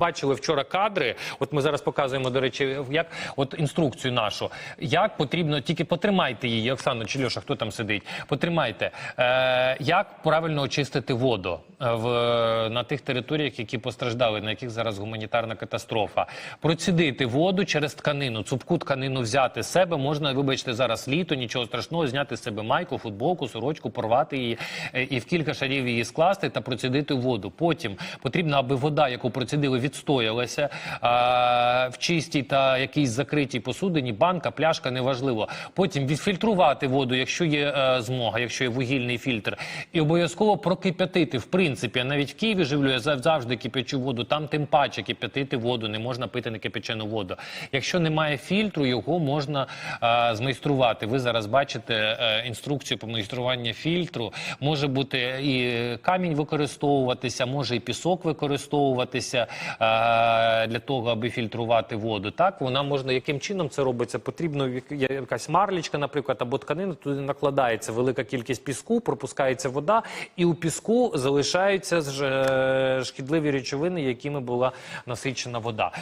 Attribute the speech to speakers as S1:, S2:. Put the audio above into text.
S1: Бачили вчора кадри. От ми зараз показуємо, до речі, як от інструкцію нашу. Як потрібно, тільки потримайте її, Оксана чи Льоша, хто там сидить. Потримайте. Е, як правильно очистити воду е, в, на тих територіях, які постраждали, на яких зараз гуманітарна катастрофа. Процідити воду через тканину, цупку тканину взяти з себе. Можна, вибачте, зараз літо, нічого страшного, зняти з себе майку, футболку, сорочку, порвати її е, і в кілька шарів її скласти та процідити воду. Потім потрібно, аби вода, яку процідили, відстоялася а, в чистій та якійсь закритій посудині, банка, пляшка, неважливо. Потім відфільтрувати воду, якщо є е, змога, якщо є вугільний фільтр, і обов'язково прокип'ятити. В принципі, я навіть в Києві живлю, я завжди кип'ячу воду. Там тим паче кип'ятити воду, не можна пити некипячену воду. Якщо немає фільтру, його можна е, змайструвати. Ви зараз бачите е, інструкцію по майструванню фільтру. Може бути і камінь використовуватися, може і пісок використовуватися для того, аби фільтрувати воду. Так вона можна яким чином це робиться? Потрібно як- якась марлічка, наприклад, або тканина. Туди накладається велика кількість піску, пропускається вода, і у піску залишаються е, шкідливі речовини, якими була насичена вода.